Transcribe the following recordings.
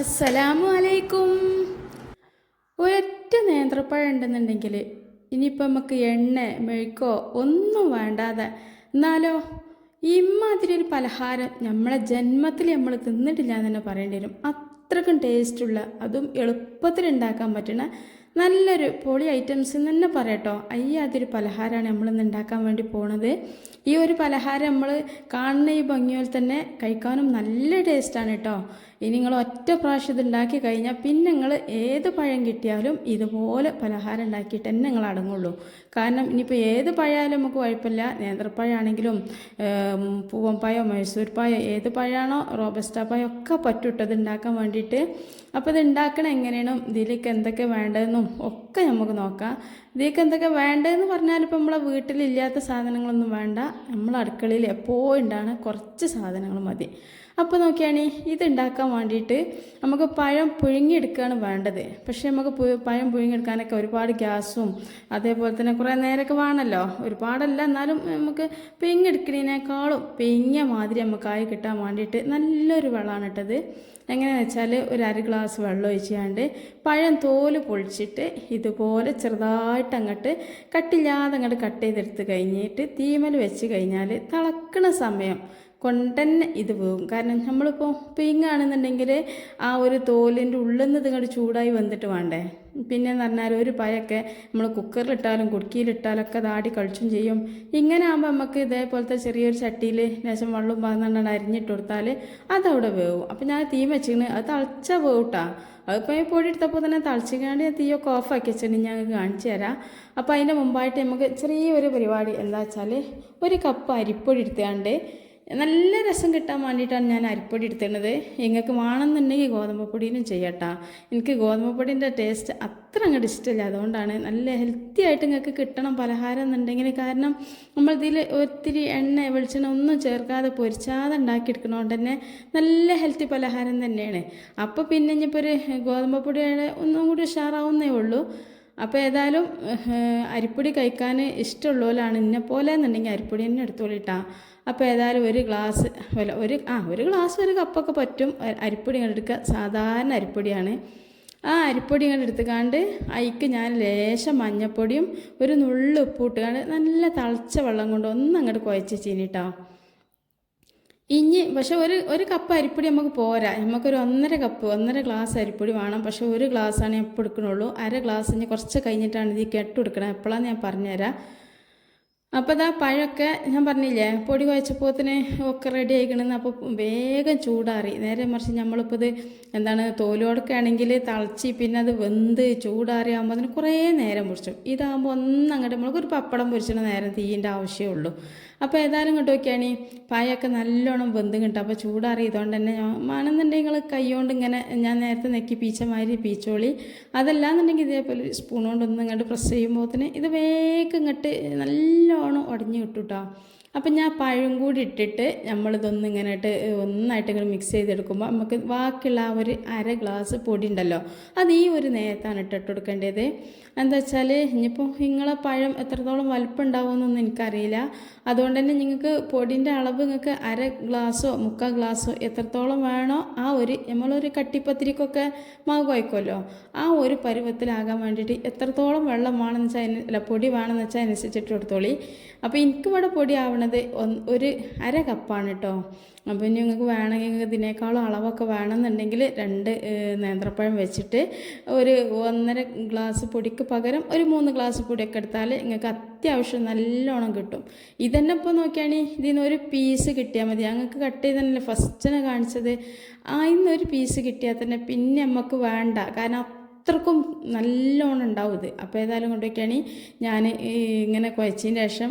അസ്സലാമു അലൈക്കും. ഒരൊറ്റ നേന്ത്രപ്പഴം ഉണ്ടെന്നുണ്ടെങ്കിൽ ഇനിയിപ്പോൾ നമുക്ക് എണ്ണ മെഴുക്കോ ഒന്നും വേണ്ടാതെ എന്നാലോ ഇമാതിരി ഒരു പലഹാരം നമ്മളെ ജന്മത്തിൽ നമ്മൾ തിന്നിട്ടില്ല എന്ന് തന്നെ പറയേണ്ടി വരും. അത്രക്കും ടേസ്റ്റുള്ള അതും എളുപ്പത്തിൽ ഉണ്ടാക്കാൻ പറ്റുന്ന നല്ലൊരു പൊളി ഐറ്റംസ് എന്ന് തന്നെ പറയട്ടോ. അയ്യാതൊരു പലഹാരമാണ് നമ്മളിന്ന് ഉണ്ടാക്കാൻ വേണ്ടി പോണത്. ഈ ഒരു പലഹാരം നമ്മൾ കാണുന്ന ഈ ഭംഗിയോൽ തന്നെ കഴിക്കാനും നല്ല ടേസ്റ്റാണ് കേട്ടോ. ഇനി നിങ്ങൾ ഒറ്റ പ്രാവശ്യം ഇത് ഉണ്ടാക്കി കഴിഞ്ഞാൽ പിന്നെ നിങ്ങൾ ഏത് പഴം കിട്ടിയാലും ഇതുപോലെ പലഹാരം ഉണ്ടാക്കിയിട്ട് തന്നെ നിങ്ങൾ അടങ്ങുള്ളൂ. കാരണം ഇനിയിപ്പോൾ ഏത് പഴമായാലും നമുക്ക് കുഴപ്പമില്ല. നേന്ത്രപ്പഴമാണെങ്കിലും പൂവൻ പഴം മൈസൂർ പായോ ഏത് പഴമാണോ റോബസ്റ്റ പായോ ഒക്കെ പറ്റുട്ടത് ഉണ്ടാക്കാൻ വേണ്ടിയിട്ട്. അപ്പോൾ ഇത് ഉണ്ടാക്കണം എങ്ങനെയാണ്? ഇതിലേക്ക് എന്തൊക്കെ വേണ്ടതെന്നും ഒക്കെ നമുക്ക് നോക്കാം. ഇതിലേക്ക് എന്തൊക്കെ വേണ്ടതെന്ന് പറഞ്ഞാൽ ഇപ്പോൾ നമ്മളെ വീട്ടിലില്ലാത്ത സാധനങ്ങളൊന്നും വേണ്ട. നമ്മളെ അടുക്കളയിൽ എപ്പോഴും ഉണ്ടാണ് കുറച്ച് സാധനങ്ങൾ മതി. അപ്പോൾ നോക്കിയാണ് ഇത് ഉണ്ടാക്കാൻ വേണ്ടിയിട്ട് നമുക്ക് പഴം പുഴുങ്ങിയെടുക്കുകയാണ് വേണ്ടത്. പക്ഷേ നമുക്ക് പഴം പുഴുങ്ങിയെടുക്കാനൊക്കെ ഒരുപാട് ഗ്യാസും അതേപോലെ തന്നെ കുറേ നേരമൊക്കെ വേണമല്ലോ. ഒരുപാടല്ല എന്നാലും നമുക്ക് പിഴിഞ്ഞെടുക്കുന്നതിനേക്കാളും പിഴിഞ്ഞ മാതിരി നമുക്ക് ആയി കിട്ടാൻ വേണ്ടിയിട്ട് നല്ലൊരു വെള്ളമാണ് ഇട്ടത്. എങ്ങനെയാണെന്ന് വെച്ചാൽ ഒരു അര ഗ്ലാസ് വെള്ളം ഒഴിച്ചാണ്ട് പഴം തോൽ പൊളിച്ചിട്ട് ഇതുപോലെ ചെറുതായിട്ട് അങ്ങോട്ട് കട്ടില്ലാതെ അങ്ങോട്ട് കട്ട് ചെയ്തെടുത്ത് കഴിഞ്ഞിട്ട് തീമൽ വെച്ച് കഴിഞ്ഞാൽ തിളക്കണ സമയം കൊണ്ടുതന്നെ ഇത് പോകും കാരണം നമ്മളിപ്പോൾ പിങ്ങാണെന്നുണ്ടെങ്കിൽ ആ ഒരു തോലിന്റെ ഉള്ളിൽ നിന്ന് ചൂടായി വന്നിട്ട് വേണ്ടേ? പിന്നെ എന്ന് പറഞ്ഞാൽ ഒരു പയൊക്കെ നമ്മൾ കുക്കറിലിട്ടാലും കുടുക്കിയിലിട്ടാലൊക്കെ ദാടി കളിച്ചും ചെയ്യും. ഇങ്ങനെ ആകുമ്പോൾ നമുക്ക് ഇതേപോലത്തെ ചെറിയൊരു ചട്ടിയിൽ ലേശം വെള്ളം പാകുന്നുണ്ടെങ്കിൽ അരിഞ്ഞിട്ട് കൊടുത്താൽ അതവിടെ വേവും അപ്പം ഞാൻ തീ വെച്ചിങ്ങനെ അത് തളിച്ച വേവട്ടാ അതിപ്പോൾ ഈ പൊടി എടുത്തപ്പോൾ തന്നെ തളിച്ചിക്കാണ്ട് ഞാൻ തീയൊക്കെ ഓഫാക്കി വെച്ചിട്ടുണ്ടെങ്കിൽ ഞങ്ങൾക്ക് കാണിച്ചു തരാം. അപ്പോൾ അതിന്റെ മുമ്പായിട്ട് നമുക്ക് ചെറിയൊരു പരിപാടി എന്താ വെച്ചാൽ ഒരു കപ്പ് അരിപ്പൊടി എടുത്തുകൊണ്ട് നല്ല രസം കിട്ടാൻ വേണ്ടിയിട്ടാണ് ഞാൻ അരിപ്പൊടി എടുത്തിരുന്നത് നിങ്ങൾക്ക് വേണമെന്നുണ്ടെങ്കിൽ ഗോതമ്പ് പൊടിയിലും ചെയ്യട്ടാ. എനിക്ക് ഗോതമ്പ് പൊടിന്റെ ടേസ്റ്റ് അത്ര അങ്ങോട്ട് ഇഷ്ടമില്ല. അതുകൊണ്ടാണ് നല്ല ഹെൽത്തി ആയിട്ട് നിങ്ങൾക്ക് കിട്ടണം പലഹാരം എന്നുണ്ടെങ്കിൽ. കാരണം നമ്മൾ ഇതിൽ ഒത്തിരി എണ്ണ വെളിച്ചെണ്ണ ഒന്നും ചേർക്കാതെ പൊരിച്ചാതെ ഉണ്ടാക്കിയെടുക്കണോണ്ട് തന്നെ നല്ല ഹെൽത്തി പലഹാരം തന്നെയാണ്. അപ്പോൾ പിന്നെ ഇനിയിപ്പോൾ ഒരു ഗോതമ്പ് പൊടിയുടെ ഒന്നും കൂടി ഉഷാറാവുന്നേ ഉള്ളൂ. അപ്പോൾ ഏതായാലും അരിപ്പൊടി കഴിക്കാൻ ഇഷ്ടമുള്ളവരാണ് ഇന്നെ പോലെ എന്നുണ്ടെങ്കിൽ അരിപ്പൊടി തന്നെ എടുത്തോളിട്ടാ അപ്പോൾ ഏതായാലും ഒരു ഗ്ലാസ് വല്ല ഒരു ആ ഒരു ഗ്ലാസ് ഒരു കപ്പൊക്കെ പറ്റും. അരിപ്പൊടി ഇങ്ങോട്ട് എടുക്കുക സാധാരണ അരിപ്പൊടിയാണ്. ആ അരിപ്പൊടി ഇങ്ങനെ എടുത്തുകാണ്ട് അയിക്ക് ഞാൻ ലേശം മഞ്ഞപ്പൊടിയും ഒരു നുള്ളു ഉപ്പ് ഇട്ടുകാണ്ട് നല്ല തളിച്ച വെള്ളം കൊണ്ട് ഒന്ന് അങ്ങോട്ട് കുഴച്ച് ചീനിട്ടോ. ഇനി പക്ഷെ ഒരു ഒരു കപ്പ് അരിപ്പൊടി നമുക്ക് പോരാ. നമുക്കൊരു ഒന്നര കപ്പ് ഒന്നര ഗ്ലാസ് അരിപ്പൊടി വേണം. പക്ഷെ ഒരു ഗ്ലാസ്സാണ് ഞാൻ ഇപ്പോൾ എടുക്കണുള്ളൂ. അര ഗ്ലാസ് ഇനി കുറച്ച് കഴിഞ്ഞിട്ടാണ് ഇത് കെട്ട് എടുക്കണം. എപ്പോഴാന്ന് ഞാൻ പറഞ്ഞുതരാം. അപ്പോൾ ഇതാ പഴമൊക്കെ ഞാൻ പറഞ്ഞില്ലേ പൊടി കുഴച്ചപ്പോത്തിന് ഒക്കെ റെഡി ആയിക്കണെന്ന് അപ്പോൾ വേഗം ചൂടാറി. നേരെ മറിച്ച് നമ്മളിപ്പോൾ ഇത് എന്താണ് തോലോടൊക്കെ ആണെങ്കിൽ തളച്ച് പിന്നെ അത് വെന്ത് ചൂടാറി ആകുമ്പോൾ അതിന് കുറേ നേരം പൊരിച്ചു ഇതാകുമ്പോൾ ഒന്ന് അങ്ങോട്ട് നമ്മൾക്ക് ഒരു പപ്പടം പൊരിച്ചിട്ട് നേരം തീയിന്റെ ആവശ്യമേ ഉള്ളൂ. അപ്പോൾ ഏതായാലും ഇങ്ങോട്ട് നോക്കിയാണ് പായൊക്കെ നല്ലോണം വെന്തും കിട്ടും അപ്പോൾ ചൂടാറിയതുകൊണ്ട് തന്നെ ഞാൻ വേണമെന്നുണ്ടെങ്കിൽ നിങ്ങൾ കൈകൊണ്ട് ഇങ്ങനെ ഞാൻ നേരത്തെ നെക്കി പീച്ച മാതിരി പീച്ചോളി. അതല്ലാന്നുണ്ടെങ്കിൽ ഇതേപോലെ സ്പൂൺ കൊണ്ട് ഒന്ന് ഇങ്ങോട്ട് പ്രസ് ചെയ്യുമ്പോൾ തന്നെ ഇത് വേഗം ഇങ്ങോട്ട് നല്ലോണം ഉടഞ്ഞു കിട്ടും കേട്ടോ അപ്പം ഞാൻ പഴം കൂടി ഇട്ടിട്ട് നമ്മളിതൊന്ന് ഇങ്ങനെ ഇട്ട് ഒന്നായിട്ട് ഇങ്ങനെ മിക്സ് ചെയ്തെടുക്കുമ്പോൾ നമുക്ക് ബാക്കിയുള്ള ആ ഒരു അര ഗ്ലാസ് പൊടി ഉണ്ടല്ലോ അത് ഈ ഒരു നേരത്താണ് ഇട്ടിട്ട് കൊടുക്കേണ്ടത്. എന്താ വെച്ചാൽ ഇനിയിപ്പോൾ നിങ്ങളെ പഴം എത്രത്തോളം വലുപ്പം ഉണ്ടാവുമെന്നൊന്നും എനിക്കറിയില്ല. അതുകൊണ്ട് തന്നെ നിങ്ങൾക്ക് പൊടിന്റെ അളവ് നിങ്ങൾക്ക് അര ഗ്ലാസ്സോ മുക്കാൽ ഗ്ലാസ്സോ എത്രത്തോളം വേണോ ആ ഒരു നമ്മളൊരു കട്ടിപ്പത്തിരിക്കൊക്കെ മാവ് കുഴക്കുമല്ലോ ആ ഒരു പരുവത്തിലാകാൻ വേണ്ടിയിട്ട് എത്രത്തോളം വെള്ളം വേണമെന്ന് വെച്ചാൽ അല്ല പൊടി വേണമെന്ന് വെച്ചാൽ അനുസരിച്ചിട്ട് കൊടുത്തോളി. അപ്പോൾ എനിക്ക് ഇവിടെ പൊടി ആവണത് ഒന്ന് ഒരു അര കപ്പാണ് കേട്ടോ അപ്പോൾ ഇനി നിങ്ങൾക്ക് വേണമെങ്കിൽ നിങ്ങൾക്ക് ഇതിനേക്കാളും അളവൊക്കെ വേണമെന്നുണ്ടെങ്കിൽ രണ്ട് നേന്ത്രപ്പഴം വെച്ചിട്ട് ഒരു ഒന്നര ഗ്ലാസ് പൊടിക്ക് പകരം ഒരു മൂന്ന് ഗ്ലാസ് പൊടിയൊക്കെ എടുത്താൽ നിങ്ങൾക്ക് അത്യാവശ്യം നല്ലോണം കിട്ടും. ഇതന്നെ ഇപ്പോൾ നോക്കിയാണെങ്കിൽ ഇതിൽ നിന്ന് ഒരു പീസ് കിട്ടിയാൽ മതി. ഞങ്ങൾക്ക് കട്ട് ചെയ്തല്ലേ ഫസ്റ്റിനെ കാണിച്ചത്. അതിൽ ഒരു പീസ് കിട്ടിയാൽ തന്നെ പിന്നെ നമുക്ക് വേണ്ട. കാരണം അത്രക്കും നല്ലോണം ഉണ്ടാവും ഇത്. അപ്പോൾ ഏതായാലും കൊണ്ടുവയ്ക്കുകയാണ് ഞാൻ ഇങ്ങനെ കുഴച്ചതിന് ശേഷം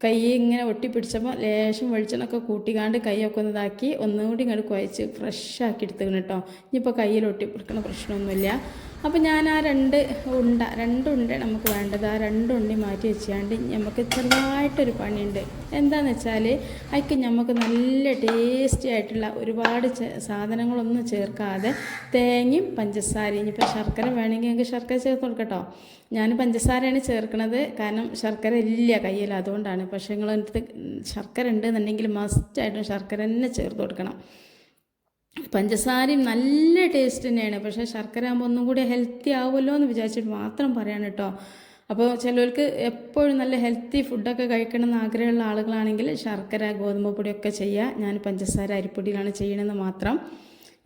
കൈ ഇങ്ങനെ ഒട്ടിപ്പിടിച്ചപ്പോൾ ലേശം വെളിച്ചെണ്ണൊക്കെ കൂട്ടിക്കാണ്ട് കൈയൊക്കെ ഒന്ന് ഇതാക്കി ഒന്നുകൂടി ഇങ്ങോട്ട് കുഴച്ച് ഫ്രഷ് ആക്കി എടുത്തേക്കണം കേട്ടോ ഇനിയിപ്പോൾ കയ്യിൽ ഒട്ടിപ്പിടിക്കണ പ്രശ്നമൊന്നുമില്ല. അപ്പോൾ ഞാൻ ആ രണ്ട് ഉണ്ട രണ്ടുണ്ട ഉണ്ട നമുക്ക് വേണ്ടത്. ആ രണ്ട് ഉണ്ടി മാറ്റി വെച്ചാണ്ട് നമുക്ക് ചെറുതായിട്ടൊരു പണിയുണ്ട്. എന്താണെന്ന് വെച്ചാൽ അതിക്ക് നമുക്ക് നല്ല ടേസ്റ്റി ആയിട്ടുള്ള ഒരുപാട് സാധനങ്ങളൊന്നും ചേർക്കാതെ തേങ്ങയും പഞ്ചസാരയും. ഇനിയിപ്പോൾ ശർക്കര വേണമെങ്കിൽ എനിക്ക് ശർക്കര ചേർത്ത് കൊടുക്കട്ടോ. ഞാൻ പഞ്ചസാരയാണ് ചേർക്കണത്. കാരണം ശർക്കര ഇല്ല കയ്യിൽ അതുകൊണ്ടാണ്. പക്ഷേ നിങ്ങൾ ശർക്കര ശർക്കര ഉണ്ടെന്നുണ്ടെങ്കിൽ മസ്റ്റായിട്ടും ശർക്കര തന്നെ ചേർത്ത് കൊടുക്കണം. പഞ്ചസാരയും നല്ല ടേസ്റ്റ് തന്നെയാണ്. പക്ഷേ ശർക്കര ആകുമ്പോൾ ഒന്നും കൂടി ഹെൽത്തി ആവുമല്ലോ എന്ന് വിചാരിച്ചിട്ട് മാത്രം പറയാണ് കേട്ടോ. അപ്പോൾ ചിലവർക്ക് എപ്പോഴും നല്ല ഹെൽത്തി ഫുഡൊക്കെ കഴിക്കണം എന്ന് ആഗ്രഹമുള്ള ആളുകളാണെങ്കിൽ ശർക്കര ഗോതമ്പ് പൊടിയൊക്കെ ചെയ്യുക. ഞാൻ പഞ്ചസാര അരിപ്പൊടിയിലാണ് ചെയ്യണമെന്ന് മാത്രം.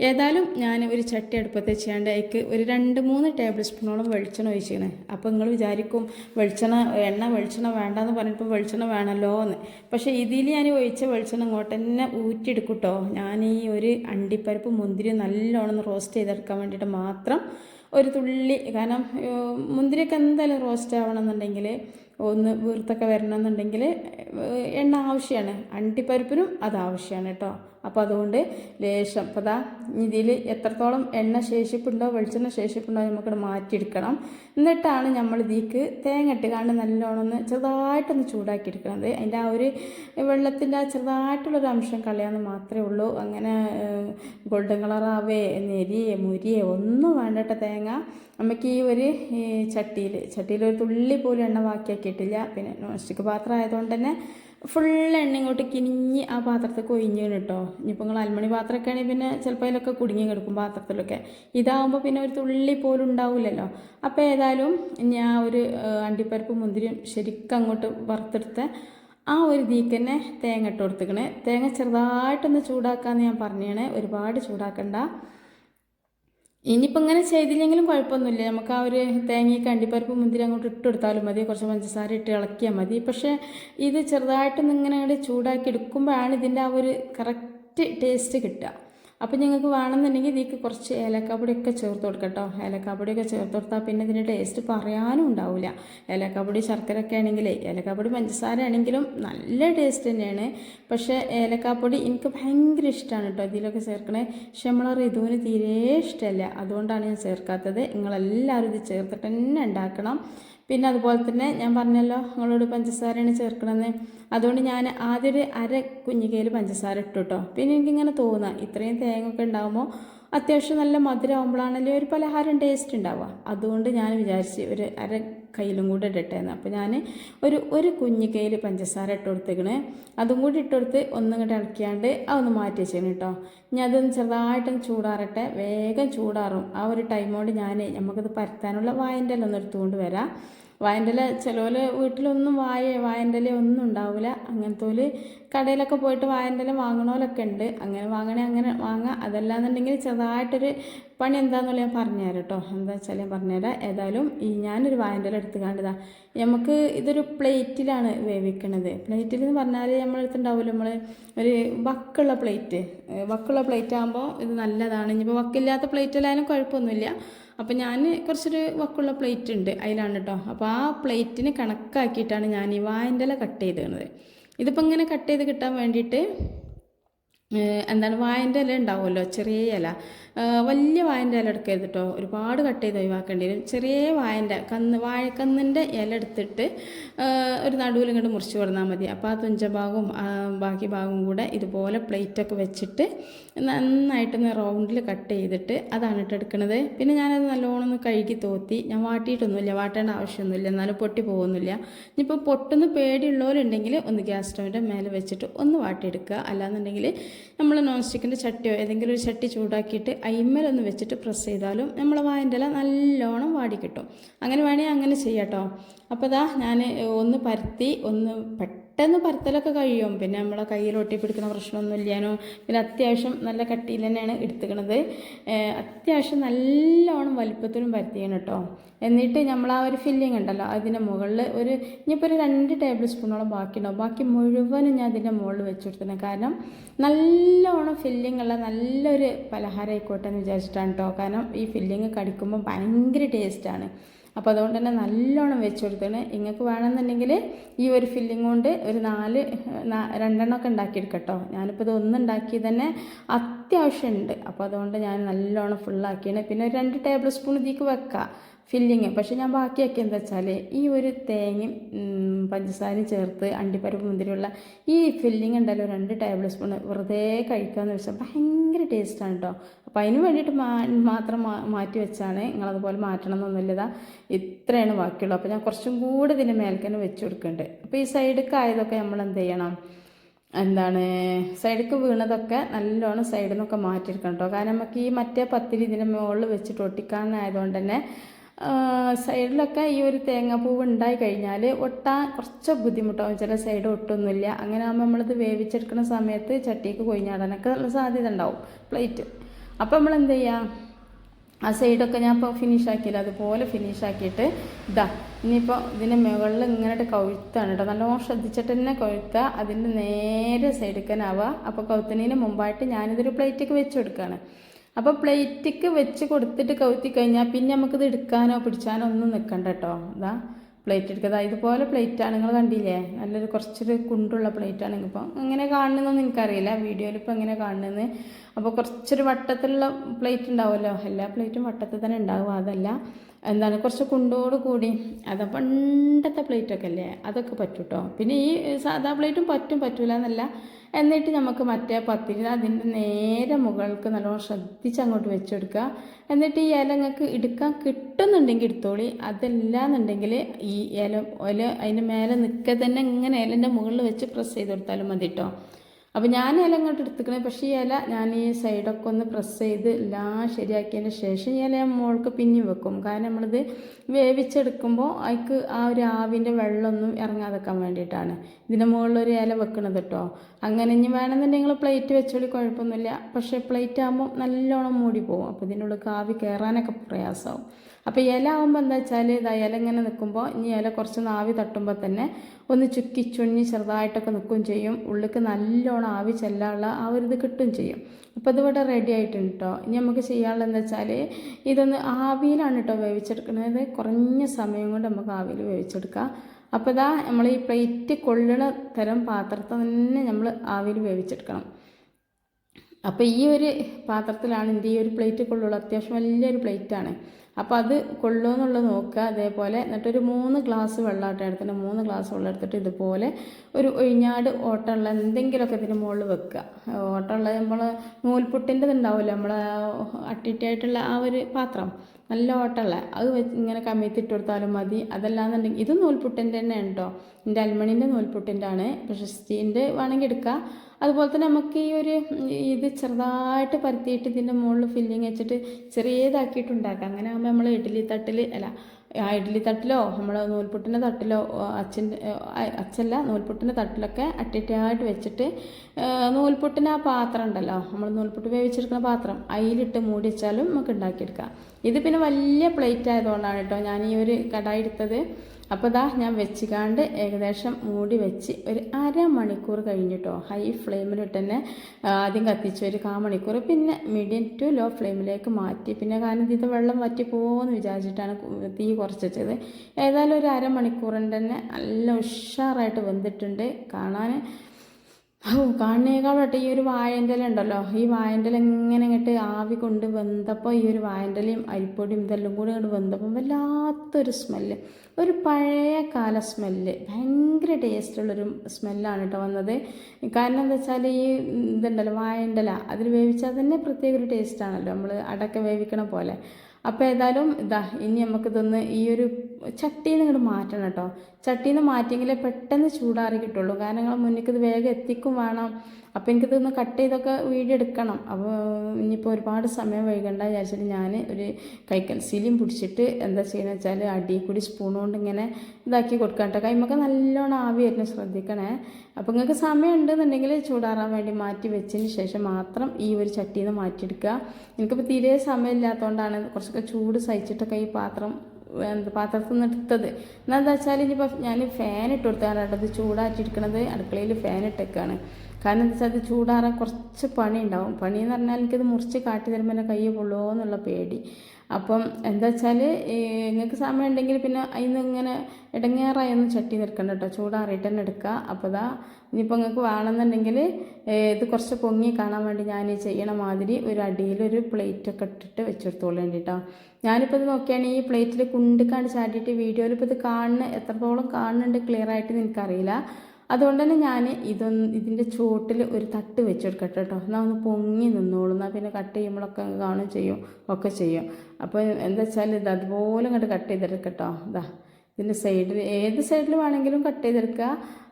ഏതായാലും ഞാൻ ഒരു ചട്ടി അടുപ്പത്ത് വെച്ചാണ്ട് അതിക്ക് ഒരു രണ്ട് മൂന്ന് ടേബിൾ സ്പൂണോളം വെളിച്ചെണ്ണ ഒഴിച്ചാണ് അപ്പോൾ നിങ്ങൾ വിചാരിക്കും വെളിച്ചെണ്ണ എണ്ണ വെളിച്ചെണ്ണ വേണ്ടെന്ന് പറഞ്ഞപ്പോൾ വെളിച്ചെണ്ണ വേണമല്ലോ എന്ന് പക്ഷേ ഇതിൽ ഞാൻ ഒഴിച്ച വെളിച്ചെണ്ണ ഇങ്ങോട്ട് തന്നെ ഊറ്റിയെടുക്കും ഞാൻ ഈ ഒരു അണ്ടിപ്പരിപ്പ് മുന്തിരി നല്ലോണം റോസ്റ്റ് ചെയ്തെടുക്കാൻ വേണ്ടിയിട്ട് മാത്രം ഒരു തുള്ളി കാരണം മുന്തിരിയൊക്കെ എന്തായാലും റോസ്റ്റ് ആവണമെന്നുണ്ടെങ്കിൽ ഒന്ന് വീർത്തൊക്കെ വരണമെന്നുണ്ടെങ്കിൽ എണ്ണ ആവശ്യമാണ്. അണ്ടിപ്പരിപ്പിനും അത് ആവശ്യമാണ് കേട്ടോ. അപ്പോൾ അതുകൊണ്ട് ലേശം അപ്പോൾ അതാ ഇതിൽ എത്രത്തോളം എണ്ണ ശേഷിപ്പുണ്ടോ വെളിച്ചെണ്ണ ശേഷിപ്പുണ്ടോ നമുക്കിവിടെ മാറ്റിയെടുക്കണം. എന്നിട്ടാണ് നമ്മൾ ഇതിക്ക് തേങ്ങ ഇട്ട് കാണ്ട് നല്ലോണം ഒന്ന് ചെറുതായിട്ടൊന്ന് ചൂടാക്കി എടുക്കണത് അതിന്റെ ആ ഒരു വെള്ളത്തിന്റെ ആ ചെറുതായിട്ടുള്ളൊരു അംശം കളയാന്ന് മാത്രമേ ഉള്ളൂ. അങ്ങനെ ഗോൾഡൻ കളറാവേ നെരിയേ മുരിയേ ഒന്നും വേണ്ടട്ട തേങ്ങ. നമുക്ക് ഈ ഒരു ചട്ടിയിൽ ചട്ടിയിൽ ഒരു തുള്ളി പോലും എണ്ണ ബാക്കിയാക്കിയിട്ടില്ല. പിന്നെ നോൺ സ്റ്റിക്ക് പാത്രം ആയതുകൊണ്ട് തന്നെ ഫുൾ എണ്ണ ഇങ്ങോട്ട് കിനിഞ്ഞ് ആ പാത്രത്തിൽ കൊഴിഞ്ഞു കേട്ടോ ഇനിയിപ്പോൾ നിങ്ങൾ അൽമണി പാത്രമൊക്കെ ആണെങ്കിൽ പിന്നെ ചിലപ്പോൾ അതിലൊക്കെ കുടുങ്ങി കിടക്കും പാത്രത്തിലൊക്കെ. ഇതാവുമ്പോൾ പിന്നെ ഒരു തുള്ളി പോലും ഉണ്ടാവില്ലല്ലോ അപ്പോൾ ഏതായാലും ഞാൻ ഒരു അണ്ടിപ്പരിപ്പ് മുന്തിരിയും ശരിക്കും അങ്ങോട്ട് വറുത്തെടുത്ത ആ ഒരു ദീക്ക് തന്നെ തേങ്ങ ഇട്ട് കൊടുത്തിക്കണേ. തേങ്ങ ചെറുതായിട്ടൊന്ന് ചൂടാക്കാമെന്ന് ഞാൻ പറഞ്ഞാണ്. ഒരുപാട് ചൂടാക്കണ്ട. ഇനിയിപ്പോൾ ഇങ്ങനെ ചെയ്തില്ലെങ്കിലും കുഴപ്പമൊന്നുമില്ല. നമുക്ക് ആ ഒരു തേങ്ങയ്ക്ക് അണ്ടിപ്പരിപ്പ് മുന്തിരി അങ്ങോട്ട് ഇട്ട് കൊടുത്താലും മതി. കുറച്ച് പഞ്ചസാര ഇട്ട് ഇളക്കിയാൽ മതി. പക്ഷേ ഇത് ചെറുതായിട്ടൊന്ന് ഇങ്ങനെ ചൂടാക്കി എടുക്കുമ്പോഴാണ് ഇതിന്റെ ആ ഒരു കറക്റ്റ് ടേസ്റ്റ് കിട്ടുക. അപ്പോൾ നിങ്ങൾക്ക് വേണമെന്നുണ്ടെങ്കിൽ ഇതിലേക്ക് കുറച്ച് ഏലക്കാപ്പൊടിയൊക്കെ ചേർത്ത് കൊടുക്കട്ടോ ഏലക്കാപ്പൊടിയൊക്കെ ചേർത്ത് കൊടുത്താൽ പിന്നെ ഇതിന്റെ ടേസ്റ്റ് പറയാനും ഉണ്ടാവില്ല ഏലക്കാപ്പൊടി ശർക്കര ഒക്കെ ആണെങ്കിൽ ഏലക്കാപ്പൊടി പഞ്ചസാര ആണെങ്കിലും നല്ല ടേസ്റ്റ് തന്നെയാണ്. പക്ഷേ ഏലക്കാപ്പൊടി എനിക്ക് ഭയങ്കര ഇഷ്ടമാണ് കേട്ടോ ഇതിലൊക്കെ ചേർക്കണേ. പക്ഷെ നമ്മളെ ഋതുവിന് തീരെ ഇഷ്ടമല്ല അതുകൊണ്ടാണ് ഞാൻ ചേർക്കാത്തത്. നിങ്ങളെല്ലാവരും ഇത് ചേർത്തിട്ട് തന്നെ ഉണ്ടാക്കണം. പിന്നെ അതുപോലെ തന്നെ ഞാൻ പറഞ്ഞല്ലോ നിങ്ങളോട് പഞ്ചസാരയാണ് ചേർക്കണമെന്ന് അതുകൊണ്ട് ഞാൻ ആദ്യം ഒരു അര കുഞ്ഞിക്കയിൽ പഞ്ചസാര ഇട്ടു കേട്ടോ പിന്നെ എനിക്കിങ്ങനെ തോന്നുക ഇത്രയും തേങ്ങ ഒക്കെ ഉണ്ടാകുമ്പോൾ അത്യാവശ്യം നല്ല മധുരമാകുമ്പോഴാണല്ലോ ഒരു പലഹാരം ടേസ്റ്റ് ഉണ്ടാവുക. അതുകൊണ്ട് ഞാൻ വിചാരിച്ച് ഒരു അര കയ്യിലും കൂടെ ഇടട്ടെ എന്ന് അപ്പോൾ ഞാൻ ഒരു ഒരു കുഞ്ഞു കയ്യിൽ പഞ്ചസാര ഇട്ട് കൊടുത്തേക്കണേ. അതും കൂടി ഇട്ട് കൊടുത്ത് ഒന്നും കൂടെ ഇളക്കിയാണ്ട് അതൊന്ന് മാറ്റി വെച്ചേക്കണം കേട്ടോ ഇനി അതൊന്ന് ചെറുതായിട്ടൊന്ന് ചൂടാറട്ടെ. വേഗം ചൂടാറും. ആ ഒരു ടൈമോട് ഞാൻ നമുക്കത് പരത്താനുള്ള വായന്റെ എല്ലാം ഒന്ന് എടുത്തുകൊണ്ട് വരാം. വായന്റെല ചിലവര് വീട്ടിലൊന്നും വായ വായന്റെല ഒന്നും ഉണ്ടാവില്ല അങ്ങനത്തെ കടയിലൊക്കെ പോയിട്ട് വായന്റെല വാങ്ങണോലൊക്കെ ഉണ്ട്. അങ്ങനെ വാങ്ങണേ അങ്ങനെ വാങ്ങാം. അതല്ലാന്നുണ്ടെങ്കിൽ ചെറുതായിട്ടൊരു പണി എന്താണെന്നുള്ള ഞാൻ പറഞ്ഞുതരാം കേട്ടോ എന്താ വെച്ചാൽ ഞാൻ പറഞ്ഞുതരാം. ഏതായാലും ഈ ഞാനൊരു വായന്റെല എടുത്ത് കാണ്ടതാ നമുക്ക് ഇതൊരു പ്ലേറ്റിലാണ് വേവിക്കണത്. പ്ലേറ്റിൽ എന്ന് പറഞ്ഞാൽ നമ്മളെടുത്തുണ്ടാവില്ല നമ്മൾ ഒരു വക്കുള്ള പ്ലേറ്റ്. വക്കുള്ള പ്ലേറ്റ് ആകുമ്പോൾ ഇത് നല്ലതാണ്. ഇനിയിപ്പോൾ വക്കില്ലാത്ത പ്ലേറ്റിലായാലും കുഴപ്പമൊന്നുമില്ല. അപ്പോൾ ഞാൻ കുറച്ചൊരു വക്കുള്ള പ്ലേറ്റ് ഉണ്ട് അതിലാണ് കേട്ടോ അപ്പോൾ ആ പ്ലേറ്റിന് കണക്കാക്കിയിട്ടാണ് ഞാൻ ഈ വായന്റെ ഇല കട്ട് ചെയ്തിരുന്നത് ഇതിപ്പോൾ ഇങ്ങനെ കട്ട് ചെയ്ത് കിട്ടാൻ വേണ്ടിയിട്ട് എന്താണ് വായന്റെ ഇല ഉണ്ടാവുമല്ലോ ചെറിയ ഇല. വലിയ വായന്റെ ഇല എടുക്കരുത് കേട്ടോ ഒരുപാട് കട്ട് ചെയ്ത് ഒഴിവാക്കേണ്ടി വരും. ചെറിയ വായന്റെ കന്ന് വാഴക്കന്നിന്റെ ഇല എടുത്തിട്ട് ഒരു നടുവിൽ ഇങ്ങോട്ട് മുറിച്ച് കൊടുത്താൽ മതി. അപ്പോൾ ആ തുഞ്ചഭാഗവും ബാക്കി ഭാഗവും കൂടെ ഇതുപോലെ പ്ലേറ്റൊക്കെ വെച്ചിട്ട് നന്നായിട്ടൊന്ന് റൗണ്ടിൽ കട്ട് ചെയ്തിട്ട് അതാണ് ഇട്ട് എടുക്കുന്നത് പിന്നെ ഞാനത് നല്ലോണം ഒന്ന് കഴുകി തോത്തി. ഞാൻ വാട്ടിയിട്ടൊന്നുമില്ല. വാട്ടേണ്ട ആവശ്യമൊന്നുമില്ല. എന്നാലും പൊട്ടി പോകുന്നില്ല. ഇനിയിപ്പോൾ പൊട്ടുന്ന പേടിയുള്ളവരുണ്ടെങ്കിൽ ഒന്ന് ഗ്യാസ് സ്റ്റൗവിന്റെ മേലെ വെച്ചിട്ട് ഒന്ന് വാട്ടിയെടുക്കുക. അല്ലാന്നുണ്ടെങ്കിൽ നമ്മൾ നോൺ സ്റ്റിക്കിന്റെ ചട്ടിയോ ഏതെങ്കിലും ഒരു ചട്ടി ചൂടാക്കിയിട്ട് അയിമ്മലൊന്ന് വെച്ചിട്ട് പ്രസ് ചെയ്താലും നമ്മളെ വായന്റെ ഇല നല്ലോണം വാടി കിട്ടും. അങ്ങനെ വേണേൽ അങ്ങനെ ചെയ്യാം കേട്ടോ അപ്പോൾ ഇതാ ഞാൻ ഒന്ന് പരത്തി ഒന്ന് പെട്ടെന്ന് പരത്തലൊക്കെ കഴിയും. പിന്നെ നമ്മളെ കയ്യിൽ ഒട്ടിപ്പിടിക്കുന്ന പ്രശ്നമൊന്നും ഇല്ലാനോ. പിന്നെ അത്യാവശ്യം നല്ല കട്ടിയിൽ തന്നെയാണ് എടുത്തുക്കണത്. അത്യാവശ്യം നല്ലോണം വലിപ്പത്തിലും പരത്തിയാണ് കേട്ടോ എന്നിട്ട് നമ്മൾ ആ ഒരു ഫില്ലിങ് ഉണ്ടല്ലോ അതിന്റെ മുകളിൽ ഒരു ഇനിയിപ്പോൾ ഒരു രണ്ട് ടേബിൾ സ്പൂണോളം ബാക്കിയുണ്ടാവും. ബാക്കി മുഴുവനും ഞാൻ അതിന്റെ മുകളിൽ വെച്ച് കൊടുത്തത് കാരണം നല്ലോണം ഫില്ലിംഗ് ഉള്ള നല്ലൊരു പലഹാരം ആയിക്കോട്ടെ എന്ന് വിചാരിച്ചിട്ടാണ് കേട്ടോ കാരണം ഈ ഫില്ലിങ് കടിക്കുമ്പോൾ ഭയങ്കര ടേസ്റ്റാണ് അപ്പോൾ അതുകൊണ്ട് തന്നെ നല്ലോണം വെച്ച് കൊടുത്തേണ് നിങ്ങൾക്ക് വേണമെന്നുണ്ടെങ്കിൽ ഈ ഒരു ഫില്ലിംഗ് കൊണ്ട് ഒരു നാല് രണ്ടെണ്ണമൊക്കെ ഉണ്ടാക്കിയെടുക്കട്ടോ. ഞാനിപ്പോൾ ഇത് ഒന്നുണ്ടാക്കി തന്നെ അത്യാവശ്യമുണ്ട് അപ്പോൾ അതുകൊണ്ട് ഞാൻ നല്ലോണം ഫുള്ളാക്കിയാണ്. പിന്നെ ഒരു രണ്ട് ടേബിൾ സ്പൂൺ ഇതിക്ക് വെക്കാം. ഫില്ലിങ്. പക്ഷേ ഞാൻ ബാക്കിയാക്കി എന്താ വെച്ചാൽ ഈ ഒരു തേങ്ങയും പഞ്ചസാരയും ചേർത്ത് അണ്ടിപ്പരിപ്പ് മുന്തിരിയുള്ള ഈ ഫില്ലിങ് ഉണ്ടല്ലോ രണ്ട് ടേബിൾ സ്പൂൺ വെറുതെ കഴിക്കാമെന്ന് വെച്ചാൽ ഭയങ്കര ടേസ്റ്റാണ് കേട്ടോ അപ്പോൾ അതിന് വേണ്ടിയിട്ട് മാത്രം മാറ്റി വെച്ചാണ് നിങ്ങളതുപോലെ മാറ്റണം എന്നൊന്നുമില്ലതാ ഇത്രയാണ് ബാക്കിയുള്ളൂ. അപ്പോൾ ഞാൻ കുറച്ചും കൂടി ഇതിന്റെ മേൽക്കന്നെ വെച്ച് കൊടുക്കുന്നുണ്ട് അപ്പോൾ ഈ സൈഡൊക്കെ ആയതൊക്കെ നമ്മൾ എന്ത് ചെയ്യണം എന്താണ് സൈഡിലേക്ക് വീണതൊക്കെ നല്ലോണം സൈഡിൽ നിന്നൊക്കെ മാറ്റിയെടുക്കണം കേട്ടോ കാരണം നമുക്ക് ഈ മറ്റേ പത്തിരി ഇതിന്റെ മുകളിൽ വെച്ചിട്ട് ഒട്ടിക്കാനായതുകൊണ്ട് തന്നെ സൈഡിലൊക്കെ ഈ ഒരു തേങ്ങാപ്പൂവ് ഉണ്ടായി കഴിഞ്ഞാൽ ഒട്ടാൻ കുറച്ച് ബുദ്ധിമുട്ടാവും. ചില സൈഡ് ഒട്ടൊന്നുമില്ല. അങ്ങനെ ആകുമ്പോൾ നമ്മളിത് വേവിച്ചെടുക്കുന്ന സമയത്ത് ചട്ടിക്ക് കൊയിഞ്ഞാടാനൊക്കെ നല്ല സാധ്യത ഉണ്ടാവും. പ്ലേറ്റ്. അപ്പോൾ നമ്മൾ എന്ത് ചെയ്യുക ആ സൈഡൊക്കെ ഞാൻ ഇപ്പോൾ ഫിനിഷ് ആക്കിയില്ല. അതുപോലെ ഫിനിഷ് ആക്കിയിട്ട് ഇതാ ഇനിയിപ്പോൾ ഇതിന്റെ മുകളിൽ ഇങ്ങനെയിട്ട് കഴുത്താണ് കേട്ടോ നല്ലോണം ശ്രദ്ധിച്ചിട്ട് തന്നെ കൊഴുത്ത അതിന്റെ നേരെ സൈഡിക്കാനാവുക അപ്പോൾ കൗത്തുന്നതിന് മുമ്പായിട്ട് ഞാനിതൊരു പ്ലേറ്റൊക്കെ വെച്ച് കൊടുക്കുകയാണ് അപ്പോൾ പ്ലേറ്റിക്ക് വെച്ച് കൊടുത്തിട്ട് കൗത്തി കഴിഞ്ഞാൽ പിന്നെ നമുക്കിത് എടുക്കാനോ പിടിച്ചാനോ ഒന്നും നിൽക്കണ്ട കേട്ടോ ഇതാ പ്ലേറ്റ് എടുക്കുക. ഇതുപോലെ പ്ലേറ്റാണ് നിങ്ങൾ കണ്ടില്ലേ? നല്ലൊരു കുറച്ചൊരു കുണ്ടുള്ള പ്ലേറ്റാണ് ഇപ്പം. എങ്ങനെ കാണുന്നതെന്ന് എനിക്കറിയില്ല. വീഡിയോയിൽ ഇപ്പോൾ എങ്ങനെ കാണുന്നത്. അപ്പോൾ കുറച്ചൊരു വട്ടത്തിലുള്ള പ്ലേറ്റ് ഉണ്ടാവുമല്ലോ? എല്ലാ പ്ലേറ്റും വട്ടത്തിൽ തന്നെ ഉണ്ടാവും. അതല്ല. എന്താണ് കുറച്ച് കുണ്ടോട് കൂടി അത് പണ്ടത്തെ പ്ലേറ്റൊക്കെ അല്ലേ അതൊക്കെ പറ്റും കേട്ടോ പിന്നെ ഈ സാധാ പ്ലേറ്റും പറ്റും പറ്റൂല എന്നല്ല എന്നിട്ട് നമുക്ക് മറ്റേ പത്തിരി അതിന്റെ നേരെ മുകൾക്ക് നല്ലോണം ശ്രദ്ധിച്ച് അങ്ങോട്ട് വെച്ചെടുക്കുക. എന്നിട്ട് ഈ ഇല നിങ്ങൾക്ക് എടുക്കാൻ കിട്ടുന്നുണ്ടെങ്കിൽ എടുത്തോളി. അതല്ല എന്നുണ്ടെങ്കിൽ ഈ ഇല ഇല അതിന്റെ മേലെ നിൽക്കുക തന്നെ ഇങ്ങനെ ഇലന്റെ മുകളിൽ വെച്ച് പ്രസ് ചെയ്ത് കൊടുത്താലും മതി കേട്ടോ അപ്പോൾ ഞാൻ ഇല അങ്ങോട്ട് എടുത്തുക്കണേ. പക്ഷേ ഈ ഇല ഞാൻ ഈ സൈഡൊക്കെ ഒന്ന് പ്രസ് ചെയ്ത് എല്ലാം ശരിയാക്കിയതിന് ശേഷം ഈ ഇല ഞാൻ മോൾക്ക് പിന്നി വെക്കും. കാരണം നമ്മളിത് വേവിച്ചെടുക്കുമ്പോൾ അതിക്ക് ആ ഒരു ആവിന്റെ വെള്ളമൊന്നും ഇറങ്ങാതെക്കാൻ വേണ്ടിയിട്ടാണ്. ഇതിന്റെ മുകളിൽ ഒരു ഇല വെക്കണത് കേട്ടോ അങ്ങനെ ഇനി വേണമെന്നുണ്ടെങ്കിൽ പ്ലേറ്റ് വെച്ചോളി കുഴപ്പമൊന്നുമില്ല. പക്ഷേ പ്ലേറ്റ് ആകുമ്പോൾ നല്ലോണം മൂടി പോകും അപ്പോൾ ഇതിനുള്ളിൽ ആവി കയറാനൊക്കെ പ്രയാസമാവും. അപ്പോൾ ഇല ആകുമ്പോൾ എന്താ വെച്ചാൽ ഇതാ ഇല ഇങ്ങനെ നിൽക്കുമ്പോൾ ഇനി ഇല കുറച്ച് നാവി തട്ടുമ്പോൾ തന്നെ ഒന്ന് ചുക്കി ചുണ്ണി ചെറുതായിട്ടൊക്കെ നിൽക്കുകയും ചെയ്യും. ഉള്ളിക്ക് നല്ലോണം ആവി ചെല്ലാനുള്ള ആ ഒരു ഇത് കിട്ടുകയും ചെയ്യും. അപ്പോൾ ഇതിവിടെ റെഡി ആയിട്ടുണ്ട് കേട്ടോ ഇനി നമുക്ക് ചെയ്യാനുള്ളത് എന്താ വെച്ചാൽ ഇതൊന്ന് ആവിയിലാണ് കേട്ടോ വേവിച്ചെടുക്കുന്നത് കുറഞ്ഞ സമയം കൊണ്ട് നമുക്ക് ആവിയിൽ വേവിച്ചെടുക്കാം. അപ്പോൾ ഇതാ നമ്മൾ ഈ പ്ലേറ്റ് കൊള്ളണ തരം പാത്രത്തെ തന്നെ നമ്മൾ ആവിയിൽ വേവിച്ചെടുക്കണം. അപ്പോൾ ഈ ഒരു പാത്രത്തിലാണ് എന്റെ ഈ ഒരു പ്ലേറ്റ് കൊള്ളുള്ളൂ. അത്യാവശ്യം വലിയൊരു പ്ലേറ്റാണ് അപ്പോൾ അത് കൊള്ളുമെന്നുള്ളത് നോക്കുക. അതേപോലെ എന്നിട്ടൊരു മൂന്ന് ഗ്ലാസ് വെള്ളമായിട്ട് എടുത്തിട്ട് മൂന്ന് ഗ്ലാസ് വെള്ളം എടുത്തിട്ട് ഇതുപോലെ ഒരു ഒഴിഞ്ഞാട് ഓട്ടമുള്ള എന്തെങ്കിലുമൊക്കെ ഇതിന് മുകളിൽ വെക്കുക. ഓട്ടമുള്ള നമ്മൾ നൂൽപുട്ടിന്റെ ഉണ്ടാവുമല്ലോ നമ്മൾ അട്ടിട്ടായിട്ടുള്ള ആ ഒരു പാത്രം. നല്ല ഓട്ടമുള്ള. അത് വെച്ച് ഇങ്ങനെ കമ്മിത്തിട്ട് കൊടുത്താലും മതി. അതല്ലാന്നുണ്ടെങ്കിൽ ഇത് നൂൽപുട്ടിന്റെ തന്നെ ഉണ്ടോ എന്റെ അൽമണിന്റെ നൂൽപുട്ടിന്റെ ആണ് പക്ഷേ സ്റ്റീന്റെ വേണമെങ്കിൽ എടുക്കുക അതുപോലെ തന്നെ നമുക്ക് ഈ ഒരു ഇത് ചെറുതായിട്ട് പരത്തിയിട്ട് ഇതിന്റെ മുകളിൽ ഫില്ലിങ് വെച്ചിട്ട് ചെറിയതാക്കിയിട്ട് ഉണ്ടാക്കാം അങ്ങനെ ആകുമ്പോൾ നമ്മൾ ഇഡ്ഡലി തട്ടിൽ അല്ല ഇഡ്ഡലി തട്ടിലോ നമ്മൾ നൂൽപുട്ടിന്റെ തട്ടിലോ അച്ഛന്റെ അച്ഛല്ല നൂൽപുട്ടിന്റെ തട്ടിലൊക്കെ അട്ടിട്ടായിട്ട് വെച്ചിട്ട് നൂൽപുട്ടിന് ആ പാത്രം ഉണ്ടല്ലോ നമ്മൾ നൂൽപുട്ട് വേവിച്ചെടുക്കുന്ന പാത്രം അതിലിട്ട് മൂടി വെച്ചാലും നമുക്ക് ഉണ്ടാക്കിയെടുക്കാം. ഇത് പിന്നെ വലിയ പ്ലേറ്റ് ആയതുകൊണ്ടാണ് കേട്ടോ ഞാൻ ഈ ഒരു കടായി എടുത്തത്. അപ്പോൾ ഇതാ ഞാൻ വെച്ചുകാണ്ട് ഏകദേശം മൂടി വെച്ച് ഒരു അരമണിക്കൂർ കഴിഞ്ഞിട്ടോ ഹൈ ഫ്ലെയിമിലിട്ട് തന്നെ ആദ്യം കത്തിച്ച് ഒരു കാ മണിക്കൂർ പിന്നെ മീഡിയം ടു ലോ ഫ്ലെയിമിലേക്ക് മാറ്റി. പിന്നെ കാരണം ഇത് വെള്ളം വറ്റി പോകുമെന്ന് വിചാരിച്ചിട്ടാണ് തീ കുറച്ച് വെച്ചത് ഏതായാലും ഒരു അരമണിക്കൂറിന്റെ തന്നെ നല്ല ഉഷാറായിട്ട് വെന്തിട്ടുണ്ട്. കാണാൻ ഓ കാണുന്നേക്കാളട്ടെ ഈ ഒരു വായന്തല ഉണ്ടല്ലോ ഈ വായന്തല എങ്ങനെ ഇങ്ങോട്ട് ആവി കൊണ്ട് വെന്തപ്പോൾ ഈ ഒരു വായന്തലയും അരിപ്പൊടിയും ഇതെല്ലാം കൂടി ഇങ്ങോട്ട് വെന്തപ്പോൾ വല്ലാത്തൊരു സ്മെല്ല്. ഒരു പഴയ കാല സ്മെല്ല്. ഭയങ്കര ടേസ്റ്റുള്ളൊരു സ്മെല്ലാണ് കേട്ടോ വന്നത്. കാരണം എന്താ വെച്ചാൽ ഈ ഇതുണ്ടല്ലോ വായന്തല അതിൽ വേവിച്ചാൽ തന്നെ പ്രത്യേക ഒരു ടേസ്റ്റാണല്ലോ നമ്മൾ അടക്ക വേവിക്കണ പോലെ. അപ്പോൾ ഏതായാലും ഇതാ ഇനി നമുക്കിതൊന്ന് ഈ ഒരു ചട്ടിയിൽ നിന്ന് ഇങ്ങോട്ട് മാറ്റണം കേട്ടോ. ചട്ടിയിൽ നിന്ന് മാറ്റിയെങ്കിലേ പെട്ടെന്ന് ചൂടാറി കിട്ടുള്ളൂ. കാരണം നിങ്ങൾ മുന്നിലേക്ക് ഇത് വേഗം എത്തിക്കും വേണം. അപ്പോൾ എനിക്കിതൊന്ന് കട്ട് ചെയ്തൊക്കെ വീഡിയോ എടുക്കണം. അപ്പോൾ ഇനിയിപ്പോൾ ഒരുപാട് സമയം വൈകണ്ട വിചാരിച്ചിട്ട് ഞാൻ ഒരു കൈക്കൽസീലിയും പിടിച്ചിട്ട് എന്താ ചെയ്യണമെന്ന് വെച്ചാൽ അടി കൂടി സ്പൂൺ കൊണ്ട് ഇങ്ങനെ ഇതാക്കി കൊടുക്കാം കേട്ടോ. കൈമൊക്കെ നല്ലോണം ആവി വരുന്നത് ശ്രദ്ധിക്കണേ. അപ്പോൾ നിങ്ങൾക്ക് സമയം ഉണ്ടെന്നുണ്ടെങ്കിൽ ചൂടാറാൻ വേണ്ടി മാറ്റി വെച്ചതിന് ശേഷം മാത്രം ഈ ഒരു ചട്ടിയിൽ നിന്ന് മാറ്റിയെടുക്കുക. എനിക്കിപ്പോൾ തീരെ സമയമില്ലാത്തതുകൊണ്ടാണ് കുറച്ചൊക്കെ ചൂട് സഹിച്ചിട്ടൊക്കെ ഈ പാത്രം എന്ത് പാത്രത്തിൽ നിന്ന് എടുത്തത് എന്നാൽ എന്താ വെച്ചാൽ ഇനിയിപ്പോൾ ഞാൻ ഫാൻ ഇട്ട് കൊടുത്താണ് കേട്ടോ ഇത് ചൂടാറ്റിയിരിക്കണത് അടുക്കളയിൽ ഫാൻ ഇട്ടേക്കാണ്. കാരണം എന്താ വെച്ചാൽ അത് ചൂടാറാൻ കുറച്ച് പണി ഉണ്ടാവും പണി എന്ന് പറഞ്ഞാൽ എനിക്കത് മുറിച്ച് കാട്ടി തരുമ്പോൾ എന്റെ കൈ പൊള്ളുമോ എന്നുള്ള പേടി. അപ്പം എന്താ വെച്ചാൽ നിങ്ങൾക്ക് സമയം ഉണ്ടെങ്കിൽ പിന്നെ അതിന് ഇങ്ങനെ ഇടങ്ങേറായൊന്നും ചട്ടി നിൽക്കണ്ട കേട്ടോ. ചൂടാറിയിട്ട് തന്നെ എടുക്കുക. അപ്പോൾ ഇതാ ഇനിയിപ്പോൾ നിങ്ങൾക്ക് വേണമെന്നുണ്ടെങ്കിൽ ഇത് കുറച്ച് പൊങ്ങി കാണാൻ വേണ്ടി ഞാൻ ചെയ്യണ മാതിരി ഒരു അടിയിൽ ഒരു പ്ലേറ്റൊക്കെ ഇട്ടിട്ട് വെച്ചെടുത്തോളേണ്ടി കേട്ടോ ഞാനിപ്പോൾ ഇത് നോക്കിയാണെങ്കിൽ ഈ പ്ലേറ്റിൽ കുണ്ടിക്കാണ്ട് ചാടിയിട്ട് വീഡിയോയിൽ ഇപ്പോൾ ഇത് കാണുന്ന എത്രത്തോളം കാണുന്നുണ്ട് ക്ലിയർ ആയിട്ട് എനിക്കറിയില്ല അതുകൊണ്ട് തന്നെ ഞാൻ ഇതൊന്ന് ഇതിന്റെ ചുവട്ടിൽ ഒരു തട്ട് വെച്ചെടുക്കട്ടെ കേട്ടോ. എന്നാൽ ഒന്ന് പൊങ്ങി നിന്നോളൂ. എന്നാൽ പിന്നെ കട്ട് ചെയ്യുമ്പോഴൊക്കെ കാണുകയും ചെയ്യും ഒക്കെ ചെയ്യും. അപ്പോൾ എന്താ വെച്ചാൽ ഇത് അതുപോലെ ഇങ്ങോട്ട് കട്ട്. ചെയ്തെടുക്കട്ടോ ഇതാ ഇതിന്റെ സൈഡിൽ ഏത് സൈഡിൽ വേണമെങ്കിലും കട്ട് ചെയ്തെടുക്കുക.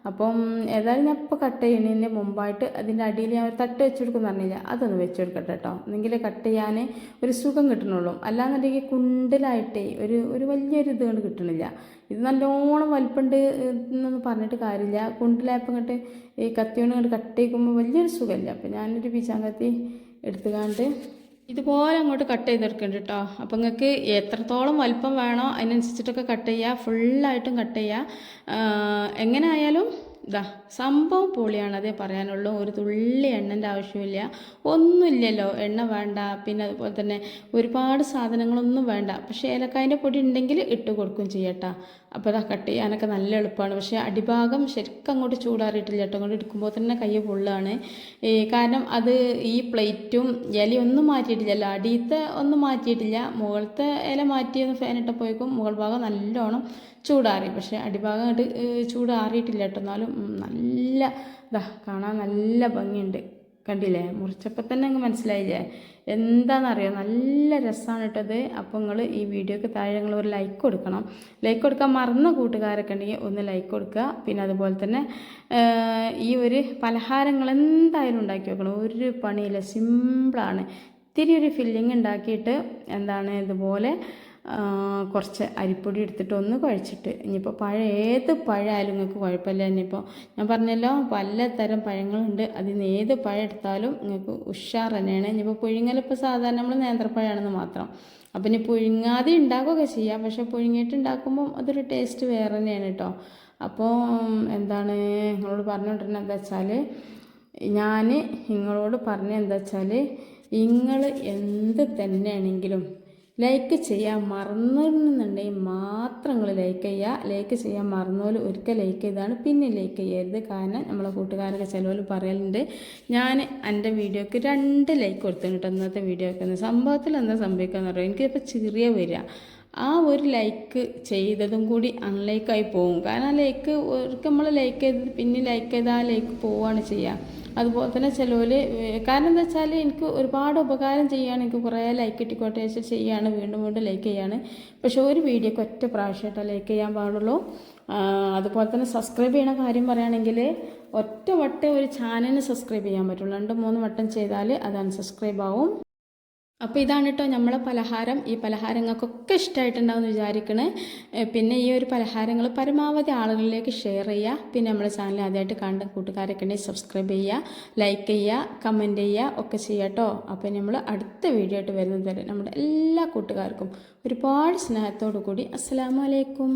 അപ്പം ഏതായാലും ഞാൻ ഇപ്പോൾ കട്ട് ചെയ്യുന്നതിന് മുമ്പായിട്ട് അതിന്റെ അടിയിൽ ഞാൻ ഒരു തട്ട് വെച്ച് കൊടുക്കുന്ന പറഞ്ഞില്ല അതൊന്ന് വെച്ച് കൊടുക്കട്ടെ കേട്ടോ. എന്നെങ്കിലേ കട്ട് ചെയ്യാൻ ഒരു സുഖം കിട്ടണുള്ളൂ. അല്ലാന്നുണ്ടെങ്കിൽ കുണ്ടിലായിട്ടേ ഒരു ഒരു വലിയൊരു ഇത് കൊണ്ട് കിട്ടണില്ല. ഇത് നല്ലോണം വലിപ്പുണ്ട് എന്നൊന്നും പറഞ്ഞിട്ട് കാര്യമില്ല. കുണ്ടിലായപ്പോൾ ഇങ്ങോട്ട് ഈ കത്തി കൊണ്ട് കട്ട് ചെയ്യുമ്പോൾ വലിയൊരു സുഖമില്ല. അപ്പം ഞാനൊരു പീച്ചാങ്കത്തി എടുത്തുകാണ്ട് ഇതുപോലെ അങ്ങോട്ട് കട്ട് ചെയ്തെടുക്കുന്നുണ്ട് കേട്ടോ അപ്പോൾ നിങ്ങൾക്ക് എത്രത്തോളം വലിപ്പം വേണോ അതിനനുസരിച്ചിട്ടൊക്കെ കട്ട് ചെയ്യുക ഫുള്ളായിട്ടും കട്ട് ചെയ്യുക എങ്ങനെ ആയാലും ഇതാ സംഭവം പൊളിയാണ് അതേ പറയാനുള്ളൂ. ഒരു തുള്ളി എണ്ണന്റെ ആവശ്യമില്ല. ഒന്നുമില്ലല്ലോ. എണ്ണ വേണ്ട. പിന്നെ അതുപോലെ തന്നെ ഒരുപാട് സാധനങ്ങളൊന്നും വേണ്ട. പക്ഷേ ഏലക്കായന്റെ പൊടി ഉണ്ടെങ്കിൽ ഇട്ട് കൊടുക്കും ചെയ്യട്ടാ. അപ്പോൾ അതാ കട്ട് ചെയ്യാനൊക്കെ നല്ല എളുപ്പമാണ്. പക്ഷേ അടിഭാഗം ശരിക്കും അങ്ങോട്ട് ചൂടാറിയിട്ടില്ല കേട്ടോ. അങ്ങോട്ട് എടുക്കുമ്പോൾ തന്നെ കയ്യ പൊള്ളാണ്. കാരണം അത് ഈ പ്ലേറ്റും ഇലയൊന്നും മാറ്റിയിട്ടില്ല അടിയത്തെ ഒന്നും മാറ്റിയിട്ടില്ല. മുകളിലത്തെ ഇല മാറ്റിയൊന്ന് ഫാനിട്ടപ്പോഴേക്കും മുകൾ ഭാഗം നല്ലോണം ചൂടാറി. പക്ഷേ അടിഭാഗം അങ്ങോട്ട് ചൂടാറിയിട്ടില്ല കേട്ടോ. എന്നാലും നല്ല ഇതാ കാണാൻ നല്ല ഭംഗിയുണ്ട്. കണ്ടില്ലേ? മുറിച്ചപ്പോൾ തന്നെ അങ്ങ് മനസ്സിലായില്ലേ എന്താണെന്നറിയാം നല്ല രസമാണ് കേട്ടത് അപ്പോൾ നിങ്ങൾ ഈ വീഡിയോക്ക് താഴെ നിങ്ങൾ ഒരു ലൈക്ക് കൊടുക്കണം. ലൈക്ക് കൊടുക്കാൻ മറന്ന കൂട്ടുകാരൊക്കെ ഉണ്ടെങ്കിൽ ഒന്ന് ലൈക്ക് കൊടുക്കുക പിന്നെ അതുപോലെ തന്നെ ഈ ഒരു പലഹാരങ്ങൾ എന്തായാലും ഉണ്ടാക്കി വെക്കണം. ഒരു പണിയില്ല. സിമ്പിളാണ് ഇത്തിരി ഒരു ഫില്ലിങ് ഉണ്ടാക്കിയിട്ട് എന്താണ് ഇതുപോലെ കുറച്ച് അരിപ്പൊടി എടുത്തിട്ട് ഒന്ന് കുഴച്ചിട്ട്. ഇനിയിപ്പോൾ പഴം ഏത് പഴമായാലും നിങ്ങൾക്ക് കുഴപ്പമില്ല. ഇനിയിപ്പോൾ ഞാൻ പറഞ്ഞല്ലോ പലതരം പഴങ്ങളുണ്ട്. അതിൽ നിന്ന് ഏത് പഴം എടുത്താലും നിങ്ങൾക്ക് ഉഷാർ തന്നെയാണ്. ഇനിയിപ്പോൾ പുഴുങ്ങലിപ്പോൾ സാധാരണ നമ്മൾ നേന്ത്രപ്പഴമാണെന്ന് മാത്രം. അപ്പം ഇനി പുഴുങ്ങാതെ ഉണ്ടാക്കുകയൊക്കെ ചെയ്യാം. പക്ഷേ പുഴുങ്ങിയിട്ട് ഉണ്ടാക്കുമ്പോൾ അതൊരു ടേസ്റ്റ് വേറെ തന്നെയാണ് കേട്ടോ. അപ്പോൾ എന്താണ് നിങ്ങളോട് പറഞ്ഞുകൊണ്ടിരുന്നത് എന്താ വെച്ചാൽ ഞാൻ നിങ്ങളോട് പറഞ്ഞ എന്താ വെച്ചാൽ നിങ്ങൾ എന്ത് തന്നെയാണെങ്കിലും ലൈക്ക് ചെയ്യാൻ മറന്നിരുന്നുണ്ടെങ്കിൽ മാത്രം നിങ്ങൾ ലൈക്ക് ചെയ്യുക. ലൈക്ക് ചെയ്യാൻ മറന്നോൽ ഒരിക്കൽ ലൈക്ക് ചെയ്താണ്. പിന്നെ ലൈക്ക് ചെയ്യരുത്. കാരണം നമ്മളെ കൂട്ടുകാരൊക്കെ ചിലവർ പറയലുണ്ട്. ഞാൻ എന്റെ വീഡിയോക്ക് രണ്ട് ലൈക്ക് കൊടുത്തു കേട്ടോ ഇന്നത്തെ വീഡിയോക്ക്. സംഭവത്തിൽ എന്താ സംഭവിക്കുക എന്ന് പറയുമ്പോൾ എനിക്കിപ്പോൾ ചെറിയ വരിക ആ ഒരു ലൈക്ക് ചെയ്തതും കൂടി അൺലൈക്കായി പോകും കാരണം ആ ലൈക്ക് ഒരിക്കൽ നമ്മൾ ലൈക്ക് ചെയ്ത് പിന്നെ ലൈക്ക് ചെയ്താൽ ആ ലൈക്ക് പോവുകയാണ് ചെയ്യുക അതുപോലെ തന്നെ ചിലവർ കാരണം എന്താ വെച്ചാൽ എനിക്ക് ഒരുപാട് ഉപകാരം ചെയ്യാണ് എനിക്ക് കുറേ ലൈക്ക് കിട്ടിക്കോട്ടെ വെച്ചാൽ ചെയ്യാണ് വീണ്ടും വീണ്ടും ലൈക്ക് ചെയ്യാണ്. പക്ഷേ ഒരു വീഡിയോക്ക് ഒറ്റ പ്രാവശ്യമായിട്ടേ ലൈക്ക് ചെയ്യാൻ പാടുള്ളൂ. അതുപോലെ തന്നെ സബ്സ്ക്രൈബ് ചെയ്യണ കാര്യം പറയുകയാണെങ്കിൽ ഒറ്റ വട്ടം ഒരു ചാനലിന് സബ്സ്ക്രൈബ് ചെയ്യാൻ പറ്റുള്ളൂ. രണ്ട് മൂന്ന് വട്ടം ചെയ്താൽ അത് അൺസബ്സ്ക്രൈബ് ആവും. അപ്പോൾ ഇതാണ് കേട്ടോ നമ്മളെ പലഹാരം. ഈ പലഹാരങ്ങൾക്കൊക്കെ ഇഷ്ടമായിട്ടുണ്ടാവും വിചാരിക്കണേ. പിന്നെ ഈ ഒരു പലഹാരങ്ങൾ പരമാവധി ആളുകളിലേക്ക് ഷെയർ ചെയ്യുക പിന്നെ നമ്മുടെ ചാനൽ ആദ്യമായിട്ട് കണ്ട കൂട്ടുകാരൊക്കെ ഉണ്ടെങ്കിൽ സബ്സ്ക്രൈബ് ചെയ്യുക ലൈക്ക് ചെയ്യുക കമന്റ് ചെയ്യുക ഒക്കെ ചെയ്യുക കേട്ടോ അപ്പോൾ നമ്മൾ അടുത്ത വീഡിയോ ആയിട്ട് വരുന്നത് വരെ നമ്മുടെ എല്ലാ കൂട്ടുകാർക്കും ഒരുപാട് സ്നേഹത്തോടു കൂടി അസ്സലാമു അലൈക്കും.